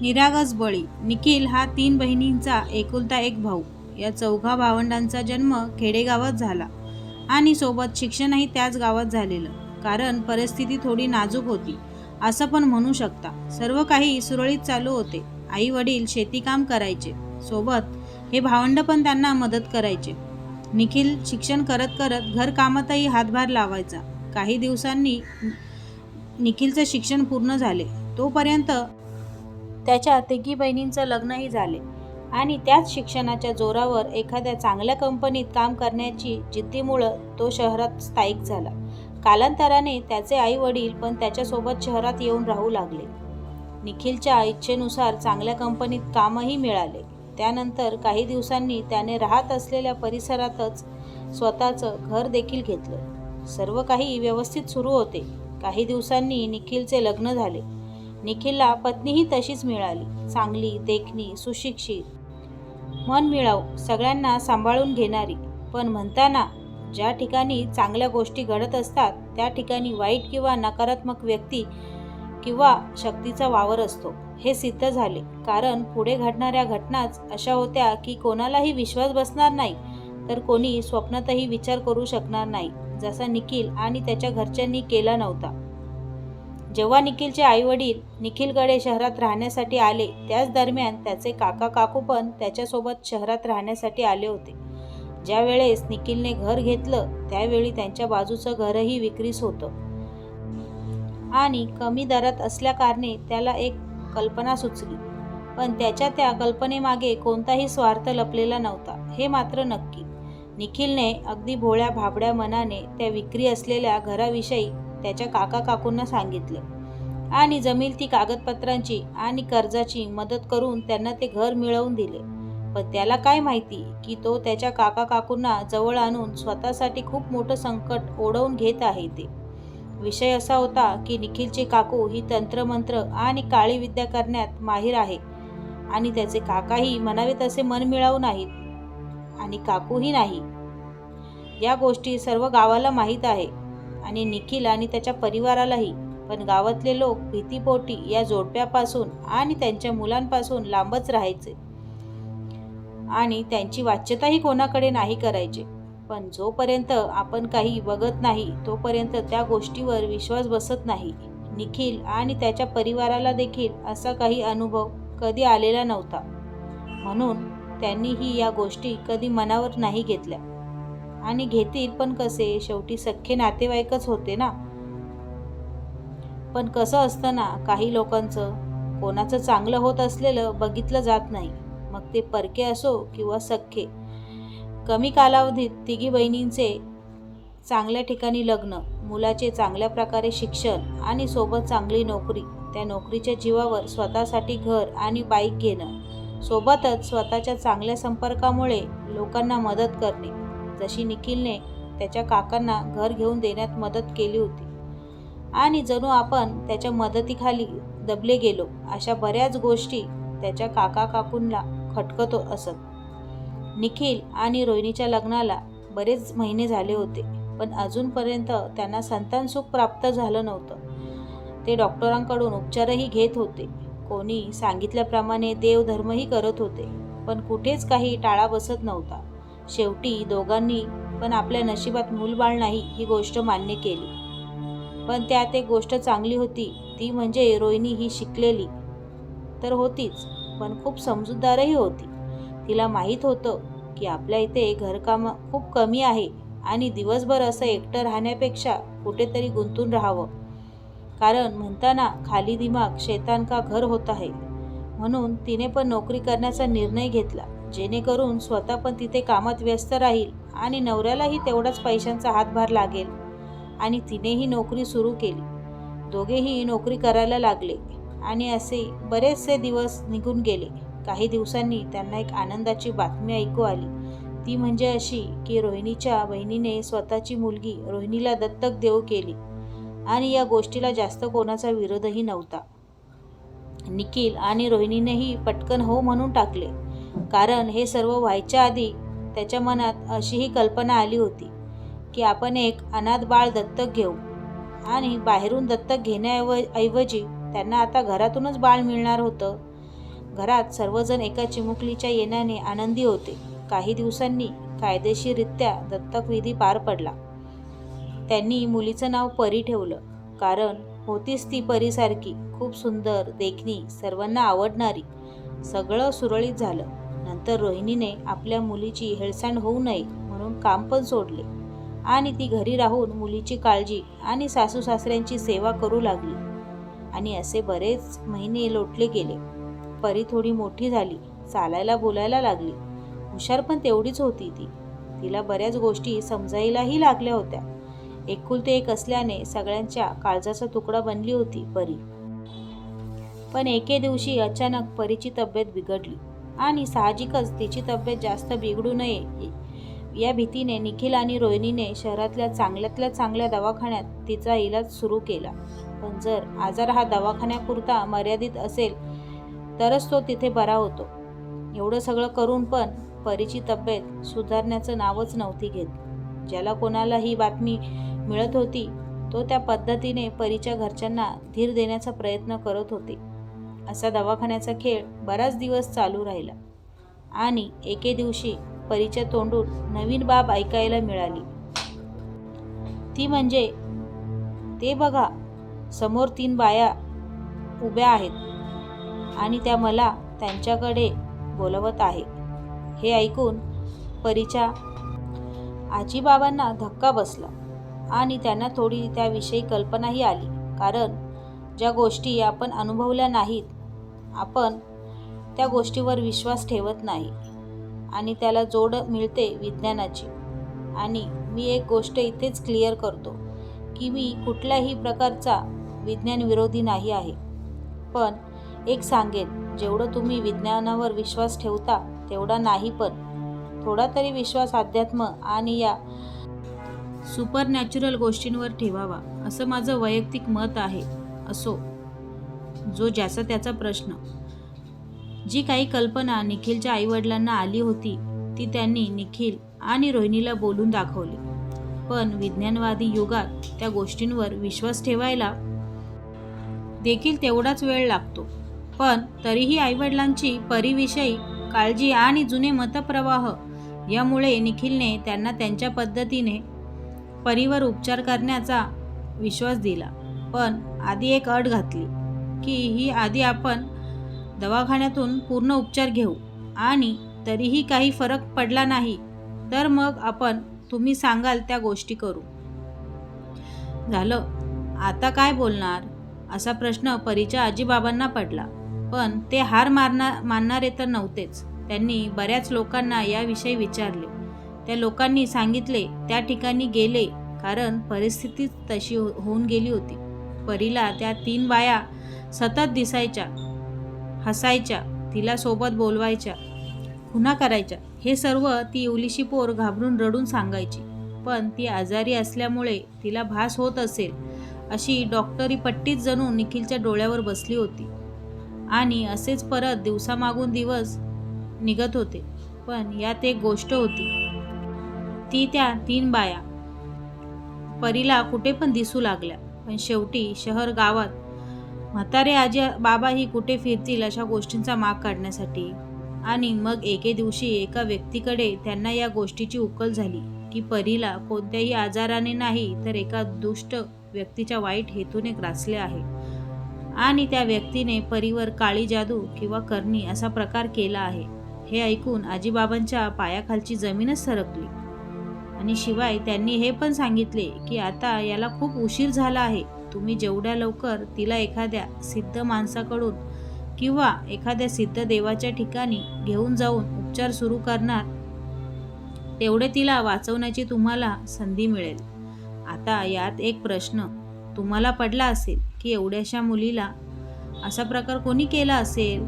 निरागस बळी. निखिल हा तीन बहिणींचा एकुलता एक भाऊ. या चौघा भावंडांचा जन्म खेडेगावात झाला. आणि सोबत शिक्षणही त्याच गावात झालेलं. कारण परिस्थिती थोडी नाजूक होती. असं पण म्हणू शकता. सर्व काही सुरळीत चालू होते. आई वडील शेतीकाम करायचे. सोबत हे भावंड पण त्यांना मदत करायचे. निखिल शिक्षण करत करत घरकामातही हातभार लावायचा. काही दिवसांनी निखिलचं शिक्षण पूर्ण झाले. तोपर्यंत त्याच्या तिघी बहिणींचं लग्नही झाले. आणि त्याच शिक्षणाच्या जोरावर एखाद्या चांगल्या कंपनीत काम करण्याची जिद्दीमुळं तो शहरात स्थायिक झाला. कालांतराने त्याचे आई वडील पण त्याच्यासोबत शहरात येऊन राहू लागले. निखिलच्या इच्छेनुसार चांगल्या कंपनीत कामही मिळाले. त्यानंतर काही दिवसांनी त्याने राहत असलेल्या परिसरातच स्वतःचं घर देखील घेतलं. सर्व काही व्यवस्थित सुरू होते. काही दिवसांनी निखिलचे लग्न झाले. निखिलला पत्नीही तशीच मिळाली. चांगली देखणी सुशिक्षित. मन मिळाव सगळ्यांना सांभाळून घेणारी. पण म्हणताना ज्या ठिकाणी चांगल्या गोष्टी घडत असतात त्या ठिकाणी वाईट किंवा नकारात्मक व्यक्ती किंवा शक्तीचा वावर असतो. हे सिद्ध झाले. कारण पुढे घडणाऱ्या घटनाच अशा होत्या की कोणालाही विश्वास बसणार नाही तर कोणी स्वप्नातही विचार करू शकणार नाही जसा निखिल आणि त्याच्या घरच्यांनी केला नव्हता. जेव्हा निखिलचे आईवडील निखिलकडे शहरात राहण्यासाठी आले त्याच दरम्यान त्याचे काका काकू पण त्याच्यासोबत शहरात राहण्यासाठी आले होते. ज्या वेळेस निखिलने घर घेतलं त्यावेळी त्यांच्या बाजूचं घरही विक्रीस होतं. आणि कमी दरात असल्याकारणे त्याला एक कल्पना सुचली. पण त्याच्या त्या कल्पनेमागे कोणताही स्वार्थ लपलेला नव्हता. हे मात्र नक्की. निखिलने अगदी भोळ्या भाबड्या मनाने त्या विक्री असलेल्या घराविषयी त्याच्या काका काकूंना सांगितले. आणि जमील ती कागदपत्रांची आणि कर्जाची मदत करून त्यांना ते घर मिळवून दिले. पण त्याला काय माहिती की तो त्याच्या काका काकूंना जवळ आणून स्वतःसाठी खूप मोठं संकट ओढवून घेत आहे ते. विषय असा होता की निखिलचे काकू ही तंत्रमंत्र आणि काळी विद्या करण्यात माहीर आहे. आणि त्याचे काकाही म्हणावे तसे मन मिळावू नाहीत. आणि काकूही नाही. या गोष्टी सर्व गावाला माहीत आहे. आणि निखिल आणि त्याच्या परिवारालाही पण गावातले लोक भीतीपोटी या जोडप्यापासून आणि त्यांच्या मुलांपासून लांबच राहायचे. आणि त्यांची वाच्यताही कोणाकडे नाही करायचे. पण जोपर्यंत आपण काही बघत नाही तोपर्यंत त्या गोष्टीवर विश्वास बसत नाही. निखिल आणि त्याच्या परिवाराला देखील असा काही अनुभव कधी आलेला नव्हता. म्हणून त्यांनीही या गोष्टी कधी मनावर नाही घेतल्या. आणि घेतील पण कसे? शेवटी सख्खे नातेवाईकच होते ना. पण कसं असतं ना काही लोकांचं. कोणाचं चांगलं होत असलेलं बघितलं जात नाही. मग ते परके असो किंवा सख्खे. कमी कालावधीत तिघी बहिणींचे चांगल्या ठिकाणी लग्न मुलाचे चांगल्या प्रकारे शिक्षण आणि सोबत चांगली नोकरी. त्या नोकरीच्या जीवावर स्वतःसाठी घर आणि बाईक घेणं. सोबतच स्वतःच्या चांगल्या संपर्कामुळे लोकांना मदत करणे. जशी निखिलने त्याच्या काकांना घर घेऊन देण्यात मदत केली होती. आणि जणू आपण त्याच्या मदतीखाली दबले गेलो अशा बऱ्याच गोष्टी त्याच्या काका काकूंना खटकत असत. निखिल आणि रोहिणीच्या लग्नाला बरेच महिने झाले होते पण अजूनपर्यंत त्यांना संतान सुख प्राप्त झालं नव्हतं. ते डॉक्टरांकडून उपचारही घेत होते. कोणी सांगितल्याप्रमाणे देवधर्मही करत होते पण कुठेच काही टाळा बसत नव्हता. शेवटी दोघांनी पण आपल्या नशिबात मूलबाळ नाही ही गोष्ट मान्य केली. पण त्यात एक गोष्ट चांगली होती ती म्हणजे हिरोईनी ही शिकलेली. तर होतीच पण खूप समजूतदारही होती. तिला माहीत होतं की आपल्या इथे घरकाम खूप कमी आहे आणि दिवसभर असं एकटं राहण्यापेक्षा कुठेतरी गुंतून राहावं. कारण म्हणताना खाली दिमाग शैतान का घर होत आहे. म्हणून तिने पण नोकरी करण्याचा निर्णय घेतला. जेणेकरून स्वतः पण तिथे कामात व्यस्त राहील आणि नवऱ्यालाही तेवढाच पैशांचा हातभार लागेल. आणि तिनेही नोकरी सुरू केली. दोघेही नोकरी करायला लागले आणि असे बरेचसे दिवस निघून गेले. काही दिवसांनी त्यांना एक आनंदाची बातमी ऐकू आली. ती म्हणजे अशी की रोहिणीच्या बहिणीने स्वतःची मुलगी रोहिणीला दत्तक देऊ केली आणि या गोष्टीला जास्त कोणाचा विरोधही नव्हता. निखिल आणि रोहिणीनेही पटकन हो म्हणून टाकले. कारण हे सर्व व्हायच्या आधी त्याच्या मनात अशीही कल्पना आली होती की आपण एक अनाथ बाळ दत्तक घेऊ. आणि बाहेरून दत्तक घेण्याऐवजी त्यांना आता घरातूनच बाळ मिळणार होतं. घरात सर्वजण एका चिमुकलीच्या येण्याने आनंदी होते. काही दिवसांनी कायदेशीररित्या दत्तकविधी पार पडला. त्यांनी मुलीचं नाव परी ठेवलं. कारण होतीच ती परीसारखी खूप सुंदर देखणी सर्वांना आवडणारी. सगळं सुरळीत झालं. नंतर रोहिणीने आपल्या मुलीची हेळसांड होऊ नये म्हणून काम पण सोडले. आणि ती घरी राहून मुलीची काळजी आणि सासू सासऱ्यांची सेवा करू लागली. आणि असे बरेच महिने लोटले गेले. परी थोडी मोठी झाली चालायला बोलायला लागली. हुशार पण तेवढीच होती ती. तिला बऱ्याच गोष्टी समजायलाही लागल्या होत्या. एकुलते एक असल्याने सगळ्यांच्या काळजाचा तुकडा बनली होती परी. पण एके दिवशी अचानक परीची तब्येत बिघडली. आणि साहजिकच तिची तब्येत जास्त बिघडू नये. या भीतीने निखिल आणि रोहिणीने शहरातल्या चांगल्यातल्या चांगल्या दवाखान्यात तिचा इलाज सुरू केला. पण जर आजार हा दवाखान्यापुरता मर्यादित असेल तरच तो तिथे बरा होतो. एवढं सगळं करून पण परीची तब्येत सुधारण्याचं नावच नव्हती घेत. ज्याला कोणाला ही बातमी मिळत होती तो त्या पद्धतीने परीच्या घरच्यांना धीर देण्याचा प्रयत्न करत होते. असा दवाखान्याचा खेळ बराच दिवस चालू राहिला. आणि एके दिवशी परीच्या तोंडून नवीन बाब ऐकायला मिळाली. ती म्हणजे ते बघा समोर तीन बाया उभ्या आहेत आणि त्या मला त्यांच्याकडे बोलवत आहे हे ऐकून परीच्या आजीबाबांना धक्का बसला आणि त्यांना थोडी त्याविषयी कल्पनाही आली. कारण ज्या गोष्टी आपण अनुभवल्या नाहीत आपण त्या गोष्टीवर विश्वास ठेवत नाही आणि त्याला जोड मिळते विज्ञानाची. आणि मी एक गोष्ट इथेच क्लिअर करतो की मी कुठल्याही प्रकारचा विज्ञान विरोधी नाही आहे. पण एक सांगेन जेवढं तुम्ही विज्ञानावर विश्वास ठेवता तेवढा नाही पण थोडा तरी विश्वास अध्यात्म आणि या सुपर नॅचरल गोष्टींवर ठेवावा असं माझं वैयक्तिक मत आहे. असो. जो ज्याचा त्याचा प्रश्न. जी काही कल्पना निखिलच्या आईवडिलांना आली होती ती त्यांनी निखिल आणि रोहिणीला बोलून दाखवली. पण विज्ञानवादी युगात त्या गोष्टींवर विश्वास ठेवायला देखील तेवढाच वेळ लागतो. पण तरीही आईवडिलांची परीविषयी काळजी आणि जुने मतप्रवाह यामुळे निखिलने त्यांना त्यांच्या पद्धतीने परीवर उपचार करण्याचा विश्वास दिला. पण आधी एक अट घातली की ही आधी आपण दवाखान्यातून पूर्ण उपचार घेऊ आणि तरीही काही फरक पडला नाही तर मग आपण तुम्ही सांगाल त्या गोष्टी करू. झालं. आता काय बोलणार? असा प्रश्न परीच्या आजीबाबांना पडला. पण ते हार मारणार मानणारे तर नव्हतेच. त्यांनी बऱ्याच लोकांना याविषयी विचारले. त्या लोकांनी सांगितले त्या ठिकाणी गेले कारण परिस्थितीच तशी हो-, होऊन गेली होती. परीला त्या तीन बाया सतत दिसायच्या हसायच्या तिला सोबत बोलवायच्या खुना करायच्या. हे सर्व ती इवलीशी पोर घाबरून रडून सांगायची. पण ती आजारी असल्यामुळे तिला भास होत असेल अशी डॉक्टरी पट्टीच जणू निखिलच्या डोळ्यावर बसली होती. आणि असेच परत दिवसामागून दिवस निघत होते. पण यात एक गोष्ट होती. ती त्या तीन बाया परीला कुठे पण दिसू लागल्या. पण शेवटी शहर गावात म्हातारे आजी बाबाही कुठे फिरतील अशा गोष्टींचा माग काढण्यासाठी? आणि मग एके दिवशी एका व्यक्तीकडे त्यांना या गोष्टीची उकल झाली की परीला कोणत्याही आजाराने नाही तर एका दुष्ट व्यक्तीच्या वाईट हेतूने ग्रासले आहे. आणि त्या व्यक्तीने परीवर काळी जादू किंवा करणी असा प्रकार केला आहे. हे ऐकून आजीबाबांच्या पायाखालची जमीनच सरकली. आणि शिवाय त्यांनी हे पण सांगितले की आता याला खूप उशीर झाला आहे. तुम्ही जेवढ्या लवकर तिला एखाद्या सिद्ध माणसाकडून किंवा एखाद्या सिद्ध देवाच्या ठिकाणी घेऊन जाऊन उपचार सुरू करणार तेवढे तिला वाचवण्याची तुम्हाला संधी मिळेल. आता यात एक प्रश्न तुम्हाला पडला असेल की एवढ्याशा मुलीला असा प्रकार कोणी केला असेल?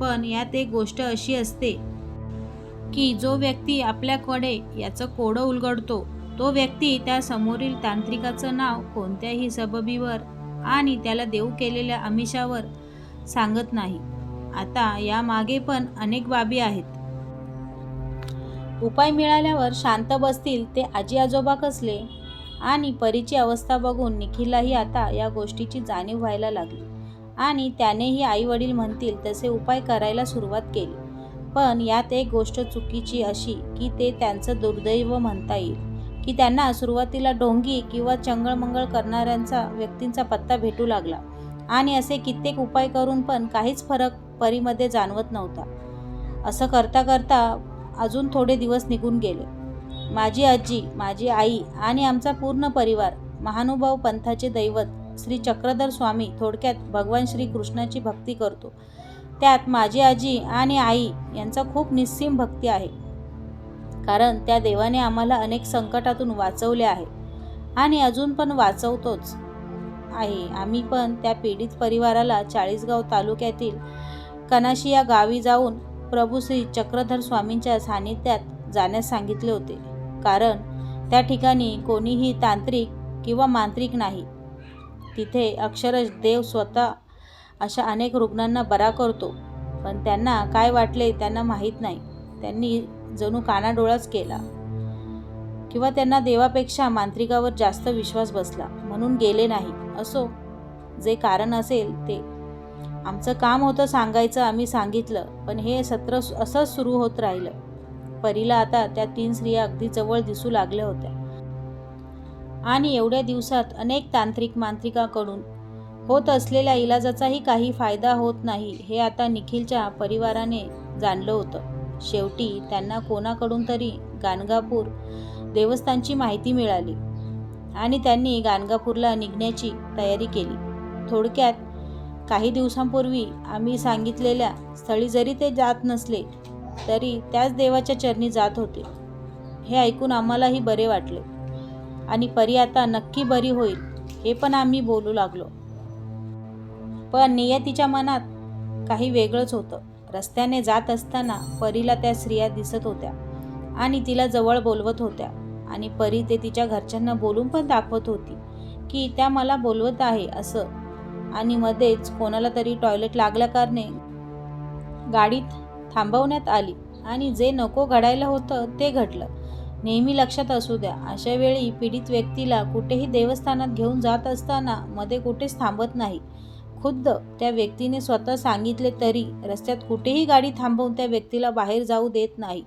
पण यात एक गोष्ट अशी असते की जो व्यक्ती आपल्याकडे याचं कोडं उलगडतो तो व्यक्ती त्या समोरील तांत्रिकाचं नाव कोणत्याही सबबीवर आणि त्याला देऊ केलेल्या आमिषावर सांगत नाही. आता यामागे पण अनेक बाबी आहेत. उपाय मिळाल्यावर शांत बसतील ते आजी आजोबा कसले? आणि परीची अवस्था बघून निखिललाही आता या गोष्टीची जाणीव व्हायला लागली. आणि त्यानेही आई वडील म्हणतील तसे उपाय करायला सुरुवात केली. पण यात एक गोष्ट चुकीची अशी की ते त्यांचं दुर्दैव म्हणता येईल. की त्यांना सुरुवातीला ढोंगी किंवा चंगळमंगळ करणाऱ्यांचा व्यक्तींचा पत्ता भेटू लागला. आणि असे कित्येक उपाय करून पण काहीच फरक परीमध्ये जाणवत नव्हता. असं करता करता अजून थोडे दिवस निघून गेले. माझी आजी माझी आई आणि आमचा पूर्ण परिवार महानुभाव पंथाचे दैवत श्री चक्रधर स्वामी थोडक्यात भगवान श्री कृष्णाची भक्ती करतो. त्यात माझी आजी आणि आई यांचा खूप निस्सीम भक्ती आहे. कारण त्या देवाने आम्हाला अनेक संकटातून वाचवले आहे. आणि अजून पण वाचवतोच आहे. आम्ही पण त्या पीडित परिवाराला चाळीसगाव तालुक्यातील कनाशी या गावी जाऊन प्रभू श्री चक्रधर स्वामींच्या सानिध्यात जाण्यास सांगितले होते. कारण त्या ठिकाणी कोणीही तांत्रिक किंवा मांत्रिक नाही. तिथे अक्षरश देव स्वतः अशा अनेक रुग्णांना बरा करतो. पण त्यांना काय वाटले त्यांना माहीत नाही. त्यांनी जणू कानाडोळाच केला. किंवा त्यांना देवापेक्षा मांत्रिकावर जास्त विश्वास बसला. म्हणून गेले नाही. असो जे कारण असेल ते. आमचं काम होतं सांगायचं आम्ही सांगितलं. पण हे सत्र असंच सुरू होत राहिलं. परीला आता त्या तीन स्त्रिया अगदी जवळ दिसू लागल्या होत्या. आणि एवढ्या दिवसात अनेक तांत्रिक मांत्रिकाकडून होत असलेल्या इलाजाचाही काही फायदा होत नाही हे आता निखिलच्या परिवाराने जाणलं होतं. शेवटी त्यांना कोणाकडून तरी गाणगापूर देवस्थानची माहिती मिळाली आणि त्यांनी गाणगापूरला निघण्याची तयारी केली. थोडक्यात काही दिवसांपूर्वी आम्ही सांगितलेल्या स्थळी जरी ते जात नसले तरी त्याच देवाच्या चरणी जात होते. हे ऐकून आम्हालाही बरे वाटले. आणि परी आता नक्की बरी होईल हे पण आम्ही बोलू लागलो. पण नियतीच्या मनात काही वेगळंच होतं. रस्त्याने जात असताना परीला त्या स्त्रिया दिसत होत्या आणि तिला जवळ बोलवत होत्या. आणि परी ते तिच्या घरच्यांना बोलून पण दाखवत होती की त्या मला बोलवत आहे असं. आणि मध्येच कोणाला तरी टॉयलेट लागल्याकारणे गाडीत थांबवण्यात आली आणि जे नको घडायला होतं ते घडलं. नेहमी लक्षात असू द्या अशा वेळी पीडित व्यक्तीला कुठेही देवस्थानात घेऊन जात असताना मध्ये कुठेच थांबत नाही. खुद्द त्या व्यक्तीने स्वतः सांगितले तरी रस्त्यात कुठेही गाडी थांबवून त्या व्यक्तीला बाहेर जाऊ देत नाही.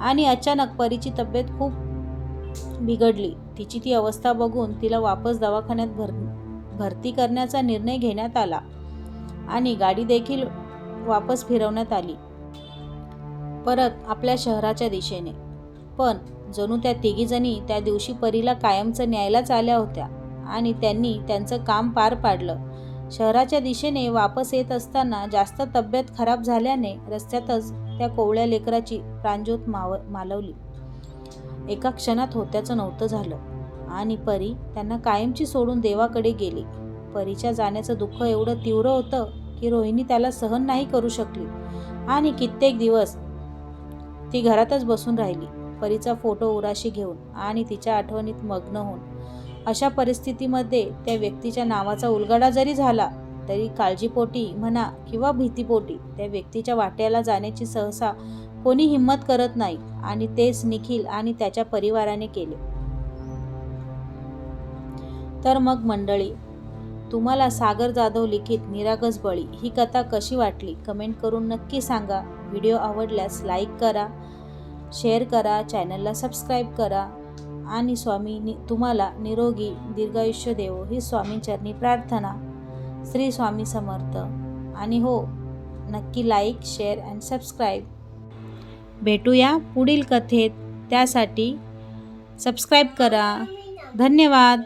आणि अचानक परीची तब्येत खूप बिघडली. तिची ती अवस्था बघून तिला वापस दवाखान्यात भर भरती करण्याचा निर्णय घेण्यात आला आणि गाडी देखील वापस फिरवण्यात आली. परत आपल्या शहराच्या दिशेने. पण जणू त्या तिघीजणी त्या दिवशी परीला कायमचं न्यायलाच आल्या होत्या आणि त्यांनी त्यांचं काम पार पाडलं. शहराच्या दिशेने वापस येत असताना जास्त तब्येत खराब झाल्याने रस्त्यातच त्या कोवळ्या लेकराची प्राणज्योत माव मालवली. एका क्षणात होत्याचं नव्हतं झालं. आणि परी त्यांना कायमची सोडून देवाकडे गेली. परीच्या जाण्याचं दुःख एवढं तीव्र होतं की रोहिणी त्याला सहन नाही करू शकली. आणि कित्येक दिवस ती घरातच बसून राहिली. परीचा फोटो उराशी घेऊन आणि तिच्या आठवणीत मग्न होऊन अशा परिस्थितीमध्ये त्या व्यक्तीच्या नावाचा उलगडा जरी झाला तरी काळजीपोटी म्हणा किंवा भीतीपोटी त्या व्यक्तीच्या वाट्याला जाण्याची सहसा कोणी हिंमत करत नाही आणि तेच निखिल आणि त्याच्या परिवाराने केले. तर मग मंडळी तुम्हाला सागर जाधव लिखित निरागस बळी ही कथा कशी वाटली? कमेंट करून नक्की सांगा. व्हिडिओ आवडल्यास लाईक करा शेअर करा चॅनलला सबस्क्राईब करा. आणि स्वामी नि तुम्हाला निरोगी दीर्घायुष्य देवो ही स्वामींचरणी प्रार्थना. श्री स्वामी समर्थ. आणि हो नक्की लाईक शेअर अँड सबस्क्राईब भेटूया पुढील कथेत. त्यासाठी सबस्क्राईब करा. धन्यवाद.